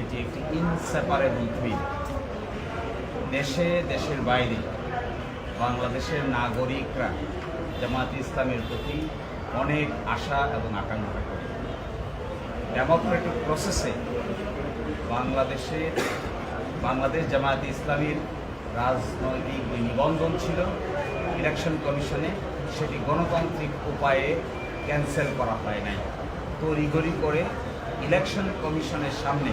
এটি একটি ইনসেপারেবল থ্রিড দেশে, দেশের বাইরে, বাংলাদেশের নাগরিকরা জামাত ইসলামের প্রতি অনেক আশা এবং আকাঙ্ক্ষা করে। ডেমোক্রেটিক প্রসেসে বাংলাদেশে, বাংলাদেশ জামায়াত ইসলামীর রাজনৈতিক যে নিবন্ধন ছিল। ইলেকশন কমিশনে সেটি গণতান্ত্রিক উপায়ে ক্যান্সেল করা হয় নাই। তড়িঘড়ি করে ইলেকশন কমিশনের সামনে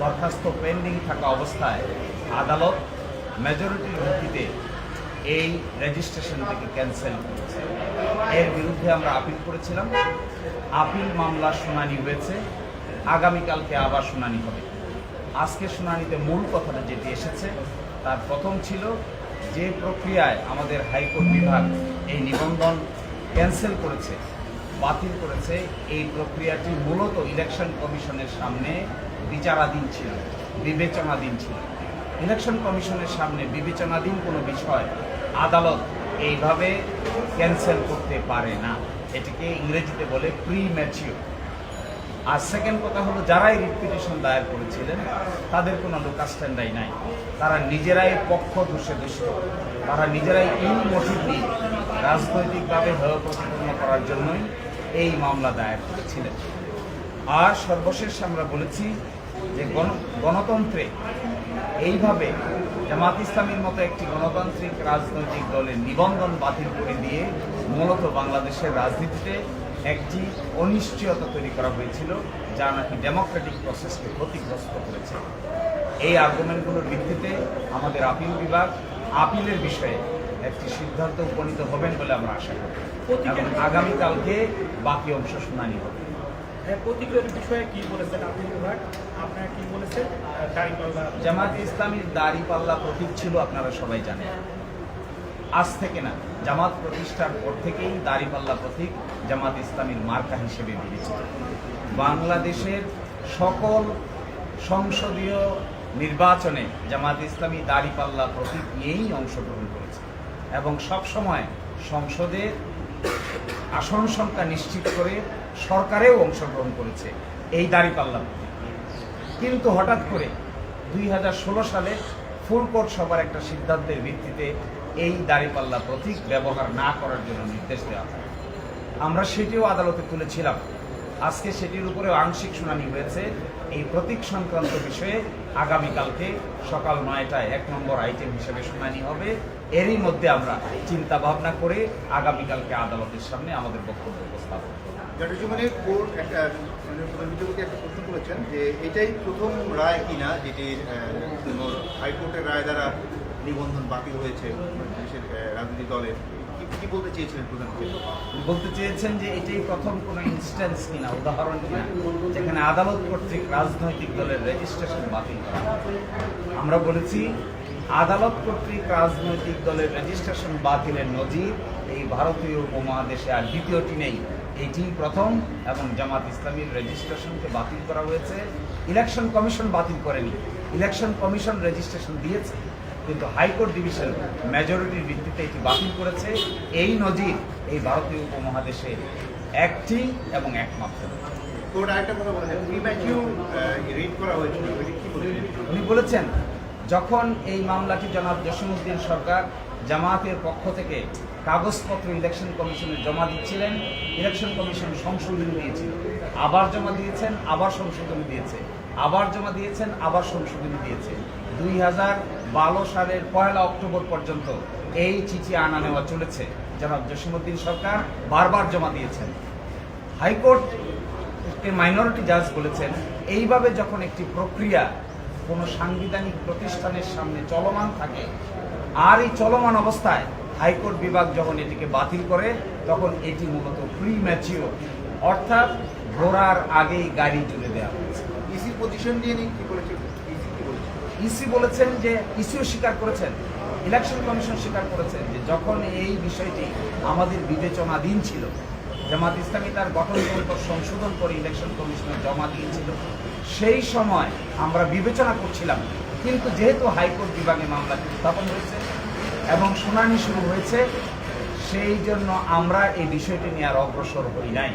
দরখাস্ত পেন্ডিং থাকা অবস্থায় আদালত মেজরিটির ভিত্তিতে এই রেজিস্ট্রেশনটিকে ক্যান্সেল করেছে। এর বিরুদ্ধে আমরা আপিল করেছিলাম। আপিল মামলার শুনানি হয়েছে। আগামীকালকে আবার শুনানি হবে। আজকে শুনানিতে মূল কথাটা যেটি এসেছে, তার প্রথম ছিল যে প্রক্রিয়ায় আমাদের হাইকোর্ট বিভাগ এই নিবন্ধন ক্যান্সেল করেছে, বাতিল করেছে। এই প্রক্রিয়াটি মূলত ইলেকশন কমিশনের সামনে বিচারাধীন ছিল, বিবেচনাধীন ছিল। ইলেকশন কমিশনের সামনে বিবেচনাধীন কোনো বিষয় আদালত এইভাবে ক্যান্সেল করতে পারে না। এটিকে ইংরেজিতে বলে প্রি ম্যাচিওর আর সেকেন্ড কথা হলো, যারাই রিপিটেশন দায়ের করেছিলেন, তাদের কোনো লোকাস্ট্যান্ডাই নাই। তারা নিজেরাই পক্ষ দোষে দোষিত তারা নিজেরাই ইন মোটিভলি রাজনৈতিকভাবে হেয় প্রতিপন্ন করার জন্যই এই মামলা দায়ের করেছিলেন। আর সর্বশেষ আমরা বলেছি যে গণ গণতন্ত্রে এইভাবে জামাত ইসলামীর মতো একটি গণতান্ত্রিক রাজনৈতিক দলের নিবন্ধন বাতিল করে দিয়ে মূলত বাংলাদেশের রাজনীতিতে একটি অনিশ্চয়তা তৈরি করা হয়েছিল যা নাকি ডেমোক্রেটিক প্রসেসকে ক্ষতিগ্রস্ত করেছে। এই আর্গুমেন্টগুলোর ভিত্তিতে আমাদের আপিল বিভাগ আপিলের বিষয়ে একটি সিদ্ধান্ত উপনীত হবেন বলে আমরা আশা করি। এবং আগামীকালকে বাকি অংশ শুনানি হবে। প্রতিক্রিয়ার বিষয়ে কি বলেছেন আপনি বিভাগ আপনারা কি বলেছেন? দাঁড়িপাল্লা জামাত ইসলামীর দাড়ি পাল্লা প্রতীক ছিল আপনারা সবাই জানেন। আজ থেকে না জামাত প্রতিষ্ঠার পর থেকেই দাড়িপাল্লা প্রতীক জামাত ইসলামীর মার্কা হিসেবে বিবেচিত। বাংলাদেশের সকল সংসদীয় নির্বাচনে জামাত ইসলামী দাড়িপাল্লা প্রতীক নিয়েই অংশগ্রহণ করেছে। এবং সব সময় সংসদে আসন সংখ্যা নিশ্চিত করে সরকারেও অংশগ্রহণ করেছে। এই দাড়িপাল্লা কিন্তু হঠাৎ করে দুই হাজার ষোলো সালে ফুল কোর্ট সভার একটা সিদ্ধান্তের ভিত্তিতে এই দাড়িপাল্লা প্রতীক ব্যবহার না করার জন্য নির্দেশ দেওয়া হয়। আমরা সেটিও আদালতে তুলেছিলাম। আজকে সেটির উপরে আংশিক শুনানি হয়েছে। এই প্রতীক সংক্রান্ত বিষয়ে আগামীকালকে সকাল নয়টায় এক নম্বর আইটেম হিসেবে শুনানি হবে। এরই মধ্যে আমরা চিন্তা ভাবনা করে আগামীকালকে আদালতের সামনে আমাদের বক্তব্য উপস্থাপন কোর্ট একটা মানে একটা প্রশ্ন করেছেন যে এটাই প্রথম রায় কিনা কোনো হাইকোর্টের রায় দ্বারা নিবন্ধন বাতিল হয়েছে দেশের দলের। কি- বলতে চেয়েছিলেন বলতে চেয়েছেন যে এটাই প্রথম কোনো ইনস্ট্যান্স কিনা উদাহরণ কিনা যেখানে আদালত কর্তৃক রাজনৈতিক দলের রেজিস্ট্রেশন বাতিল করা। আমরা বলেছি আদালত কর্তৃক রাজনৈতিক দলের রেজিস্ট্রেশন বাতিলের নজির এই ভারতীয় উপমহাদেশে আর দ্বিতীয়টি নেই। এটি প্রথম এবং জামাত ইসলামীর রেজিস্ট্রেশনকে বাতিল করা হয়েছে। ইলেকশন কমিশন বাতিল করেনি। ইলেকশন কমিশন রেজিস্ট্রেশন দিয়েছে কিন্তু হাইকোর্ট ডিভিশন মেজরিটির ভিত্তিতে এটি বাতিল করেছে। এই নজির এই ভারতীয় উপমহাদেশে একটি এবং একমাত্র। উনি বলেছেন যখন এই মামলাটি জনাব জসিমুদ্দিন সরকার জামায়াতের পক্ষ থেকে কাগজপত্র ইলেকশন কমিশনে জমা দিচ্ছিলেন ইলেকশন কমিশন সংশোধনী দিয়েছিল। আবার জমা দিয়েছেন, আবার সংশোধনী দিয়েছে। আবার জমা দিয়েছেন, আবার সংশোধনী দিয়েছে। দুই হাজার বারো সালের পয়লা অক্টোবর পর্যন্ত এই চিঠি আনা নেওয়া চলেছে। জনাব জসিমুদ্দিন সরকার বারবার জমা দিয়েছেন। হাইকোর্ট মাইনরিটি জাজ বলেছেন, এইভাবে যখন একটি প্রক্রিয়া কোনো সাংবিধানিক প্রতিষ্ঠানের সামনে চলমান থাকে আর এই চলমান অবস্থায় হাইকোর্ট বিভাগ যখন এটিকে বাতিল করে তখন এটি মূলত প্রি ম্যাচিওর অর্থাৎ ঘোড়ার আগেই গাড়ি জুড়ে দেওয়া হয়েছে। ইসি পজিশন নিয়ে নিয়ে কি বলেছে ইসি বলেছে? ইসি বলেছেন যে ইসিও স্বীকার করেছেন ইলেকশন কমিশন স্বীকার করেছেন যে যখন এই বিষয়টি আমাদের বিবেচনাধীন ছিল জামাত ইসলামী তার গঠনতন্ত্র সংশোধন করে ইলেকশন কমিশনে জমা দিয়েছিল সেই সময় আমরা বিবেচনা করছিলাম, কিন্তু যেহেতু হাইকোর্ট বিভাগে মামলাটি উত্থাপন হয়েছে এবং শুনানি শুরু হয়েছে, সেই জন্য আমরা এই বিষয়টি নিয়ে আর অগ্রসর হই নাই।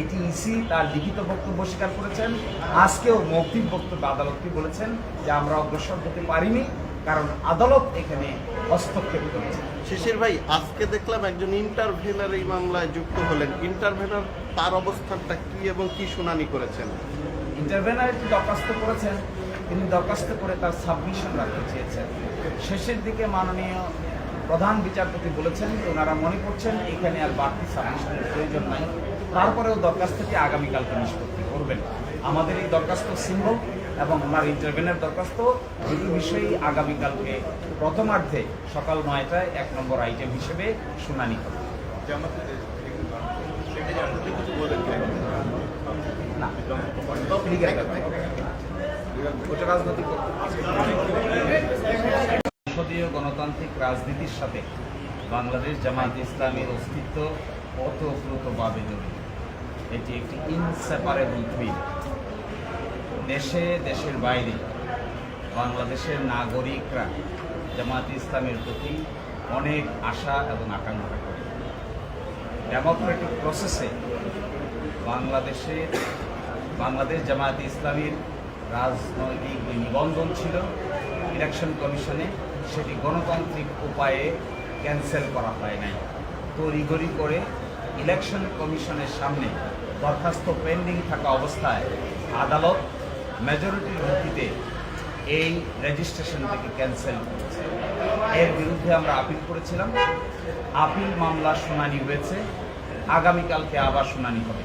এটি ইসি তার লিখিত বক্তব্য স্বীকার করেছেন। আজকেও মৌখিক বক্তব্য আদালতকে বলেছেন যে আমরা অগ্রসর হতে পারিনি, কারণ আদালত এখানে হস্তক্ষেপ করেছে। শিশির ভাই, আজকে দেখলাম একজন ইন্টারভেনার এই মামলায় যুক্ত হলেন। ইন্টারভেনার তার অবস্থানটা কি এবং কি শুনানি করেছেন? ইন্টারভেনার একটি দরখাস্ত করেছেন তিনি দরখাস্ত করে তার সাবমিশন রাখতে চেয়েছেন শেষের দিকে মাননীয় প্রধান বিচারপতি বলেছেন ওনারা মনে করছেন এখানে আর বাড়তি সাবমিশনের প্রয়োজন নাই তারপরেও দরখাস্তটি আগামীকালকে নিষ্পত্তি করবেন আমাদের এই দরখাস্ত সিম্বল এবং ওনার ইন্টারভেনের দরখাস্ত দুটি বিষয়েই আগামীকালকে প্রথমার্ধে সকাল নয়টায় এক নম্বর আইটেম হিসেবে শুনানি হবে জামাত সেটা জামাতে কিছু বলেন কি? না লিগেল ব্যাপার। ওটা রাজনৈতিক সংসদীয় গণতান্ত্রিক রাজনীতির সাথে বাংলাদেশ জামাত ইসলামের অস্তিত্ব ওতপ্রোতভাবে জড়িত। এটি একটি ইনসেপারেবল টুইন দেশে, দেশের বাইরে বাংলাদেশের নাগরিকরা জামাত ইসলামের প্রতি অনেক আশা এবং আকাঙ্ক্ষা করে। ডেমোক্রেটিক প্রসেসে বাংলাদেশের বাংলাদেশ জামায়াতে ইসলামীর রাজনৈতিক যে নিবন্ধন ছিল, ইলেকশন কমিশনে সেটি গণতান্ত্রিক উপায়ে ক্যান্সেল করা হয় নাই। তড়িঘড়ি করে ইলেকশন কমিশনের সামনে দরখাস্ত পেন্ডিং থাকা অবস্থায় আদালত মেজরিটির ভিত্তিতে এই রেজিস্ট্রেশনটিকে ক্যান্সেল করেছে। এর বিরুদ্ধে আমরা আপিল করেছিলাম। আপিল মামলা শুনানি হয়েছে। আগামীকালকে আবার শুনানি হবে।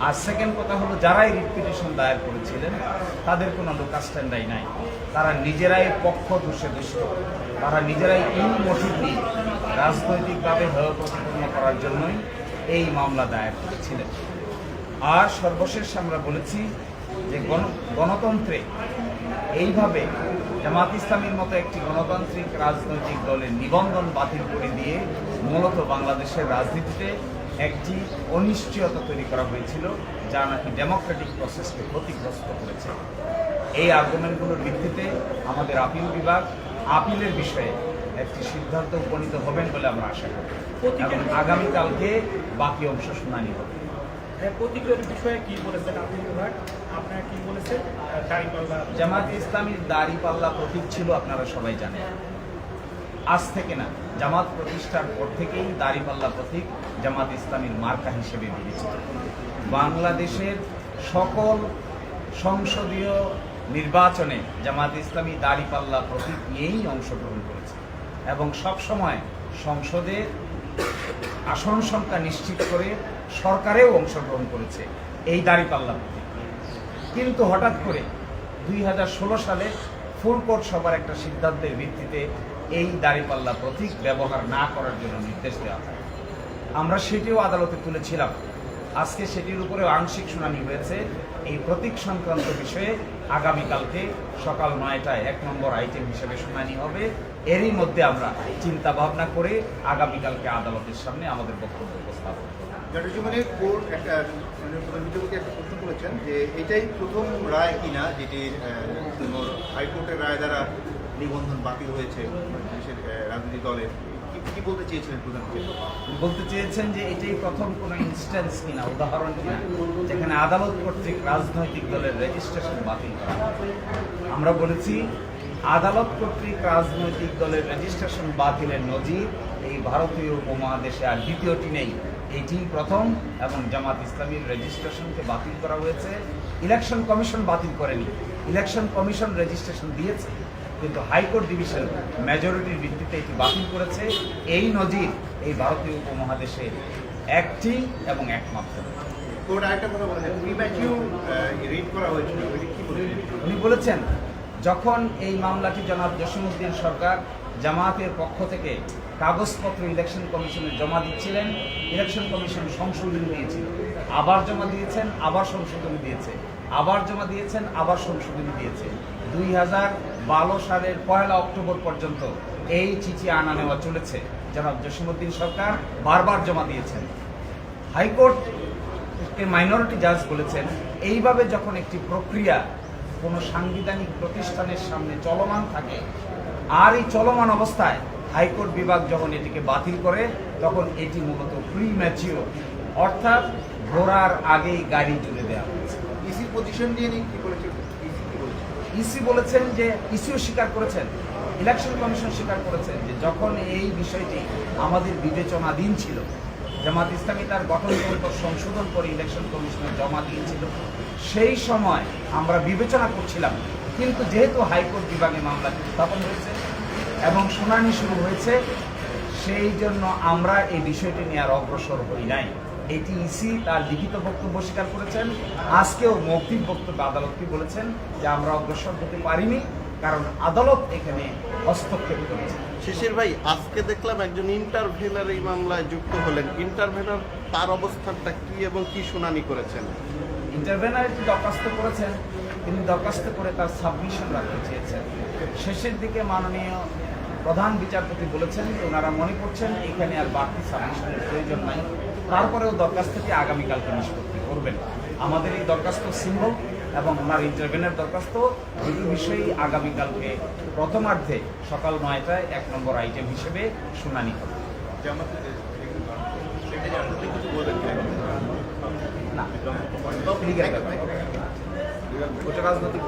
আর সেকেন্ড কথা হলো, যারাই রিট পিটিশন দায়ের করেছিলেন, তাদের কোনো লোকাস স্ট্যান্ডাই নাই। তারা নিজেরাই পক্ষ দোষে দুষ্ট তারা নিজেরাই ইন মোটিভলি রাজনৈতিকভাবে হেয় প্রতিপন্ন করার জন্যই এই মামলা দায়ের করেছিলেন। আর সর্বশেষ আমরা বলেছি যে গণ- গণতন্ত্রে এইভাবে জামাত ইসলামীর মতো একটি গণতান্ত্রিক রাজনৈতিক দলের নিবন্ধন বাতিল করে দিয়ে মূলত বাংলাদেশের রাজনীতিতে একটি অনিশ্চয়তা তৈরি করা হয়েছিল যা নাকি ডেমোক্রেটিক প্রসেসকে ক্ষতিগ্রস্ত করেছে। এই আর্গুমেন্টগুলোর ভিত্তিতে আমাদের আপিল বিভাগ আপিলের বিষয়ে একটি সিদ্ধান্ত উপনীত হবেন বলে আমরা আশা করি। এবং আগামীকালকে বাকি অংশ শুনানি হবে। হ্যাঁ, প্রতিক্রিয়ার বিষয়ে কি বলেছেন আপিল বিভাগ? আপনারা কি বলেছেন? দাঁড়িপাল্লা জামাত ইসলামীর দাড়ি পাল্লা প্রতীক ছিল আপনারা সবাই জানেন। আজ থেকে না, জামাত প্রতিষ্ঠার পর থেকেই দাড়ি পাল্লা প্রতীক জামাত ইসলামীর মার্কা হিসেবে বিবেচিত বাংলাদেশের সকল সংসদীয় নির্বাচনে জামাত ইসলামী দাড়ি পাল্লা প্রতীক নিয়েই অংশগ্রহণ করেছে এবং সব সময় সংসদে আসন সংখ্যা নিশ্চিত করে সরকারেও অংশগ্রহণ করেছে এই দাড়িপাল্লা প্রতীক। কিন্তু হঠাৎ করে দুই হাজার ষোলো সালে ফুলকোট সভার একটা সিদ্ধান্তের ভিত্তিতে এই দাড়িপাল্লা প্রতীক ব্যবহার না করার জন্য নির্দেশ দেওয়া হয়। আমরা সেটিও আদালতে তুলেছিলাম। আজকে সেটির উপরে আংশিক শুনানি হয়েছে। এই প্রতীক সংক্রান্ত বিষয়ে আগামীকালকে সকাল নয়টায় এক নম্বর আইটেম হিসেবে শুনানি হবে। এরই মধ্যে আমরা চিন্তা ভাবনা করে আগামীকালকে আদালতের সামনে আমাদের বক্তব্য উপস্থাপন কোর্ট একটা মানে করেছেন যে এটাই প্রথম রায় কিনা আহ, হাইকোর্টের রায় দ্বারা নিবন্ধন বাতিল হয়েছে দেশের রাজনৈতিক দলের কি- বলতে চেয়েছিলেন প্রধান বিচারপতি বলতে চেয়েছেন যে এটাই প্রথম কোনো ইনস্ট্যান্স কিনা, উদাহরণ কিনা, যেখানে আদালত কর্তৃক রাজনৈতিক দলের রেজিস্ট্রেশন বাতিল করা আমরা বলেছি, আদালত কর্তৃক রাজনৈতিক দলের রেজিস্ট্রেশন বাতিলের নজির এই ভারতীয় উপমহাদেশে আর দ্বিতীয়টি নেই। এটি প্রথম এবং জামাত ইসলামীর রেজিস্ট্রেশনকে বাতিল করা হয়েছে। ইলেকশন কমিশন বাতিল করেনি। ইলেকশন কমিশন রেজিস্ট্রেশন দিয়েছে। কিন্তু হাইকোর্ট ডিভিশন মেজরিটির ভিত্তিতে এটি বাতিল করেছে। এই নজির এই ভারতীয় উপমহাদেশে একটি এবং একমাত্র। উনি বলেছেন যখন এই মামলাটি জনাব জসিমুদ্দিন সরকার জামায়াতের পক্ষ থেকে কাগজপত্র ইলেকশন কমিশনে জমা দিচ্ছিলেন ইলেকশন কমিশন সংশোধন দিয়েছিল। আবার জমা দিয়েছেন আবার সংশোধন দিয়েছে। আবার জমা দিয়েছেন আবার সংশোধনী দিয়েছে। দুই হাজার বারো সালের পয়লা অক্টোবর পর্যন্ত এই চিঠি আনা নেওয়া চলেছে। জনাব জসিমুদ্দিন সরকার বারবার জমা দিয়েছেন। হাইকোর্টকে মাইনরিটি জাজ বলেছেন, এইভাবে যখন একটি প্রক্রিয়া কোনো সাংবিধানিক প্রতিষ্ঠানের সামনে চলমান থাকে, আর এই চলমান অবস্থায় হাইকোর্ট বিভাগ যখন এটিকে বাতিল করে, তখন এটি মূলত প্রি ম্যাচিওর অর্থাৎ ঘোড়ার আগেই গাড়ি জুড়ে দেওয়া হয়েছে। ইসির পজিশন নিয়ে নিয়ে কি বলেছে ইসি কি বলেছে ইসি বলেছেন যে ইসিও স্বীকার করেছেন, ইলেকশন কমিশন স্বীকার করেছেন যে যখন এই বিষয়টি আমাদের বিবেচনাধীন ছিল, জামাত ইসলামী তার গঠনতন্ত্র সংশোধন করে ইলেকশন কমিশনে জমা দিয়েছিল, সেই সময় আমরা বিবেচনা করছিলাম, কিন্তু যেহেতু হাইকোর্ট বিভাগে মামলাটি উত্থাপন হয়েছে এবং শুনানি শুরু হয়েছে, সেই জন্য আমরা এই বিষয়টি নিয়ে আর অগ্রসর হই নাই। এটি ইসি তার লিখিত বক্তব্য স্বীকার করেছেন। আজকেও মৌখিক বক্তব্য আদালতকে বলেছেন যে আমরা অগ্রসর হতে পারিনি কারণ আদালত এখানে হস্তক্ষেপ করেছে। শিশির ভাই আজকে দেখলাম একজন ইন্টারভেনার এই মামলায় যুক্ত হলেন। ইন্টারভেনার তার অবস্থানটা কি এবং কি শুনানি করেছেন? ইন্টারভেনার একটি দরখাস্ত করেছেন। তিনি দরখাস্ত করে তার সাবমিশন রাখতে চেয়েছেন। শেষের দিকে মাননীয় প্রধান বিচারপতি বলেছেন ওনারা মনে করছেন এখানে আর বাড়তি সাবমিশনের প্রয়োজন নাই। তারপরেও দরখাস্তটি আগামীকালকে নিষ্পত্তি করবেন? আমাদের এই দরখাস্ত সিম্বল এবং ওনার ইন্টারভেনের দরখাস্ত দুটি বিষয়ই আগামীকালকে প্রথমার্ধে সকাল নয়টায় এক নম্বর আইটেম হিসেবে শুনানি হবে। রাজনৈতিক।